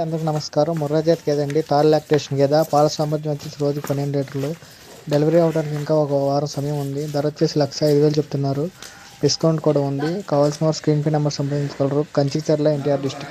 అందరికి నమస్కారం. ముర్రాజాతి గేదండి. తాల్ లాక్టేషన్ గేద. పాల సామర్థ్యం వచ్చేసి రోజు పన్నెండు లీటర్లు. డెలివరీ అవ్వడానికి ఇంకా ఒక వారం సమయం ఉంది. ధర వచ్చేసి లక్ష ఐదు వేలు చెప్తున్నారు. డిస్కౌంట్ కూడా ఉంది. కావాల్సిన వారు స్క్రీన్ పే నెంబర్ సంప్రదించగలరు. కంచిచర్ల ఎన్టీఆర్ డిస్టిక్.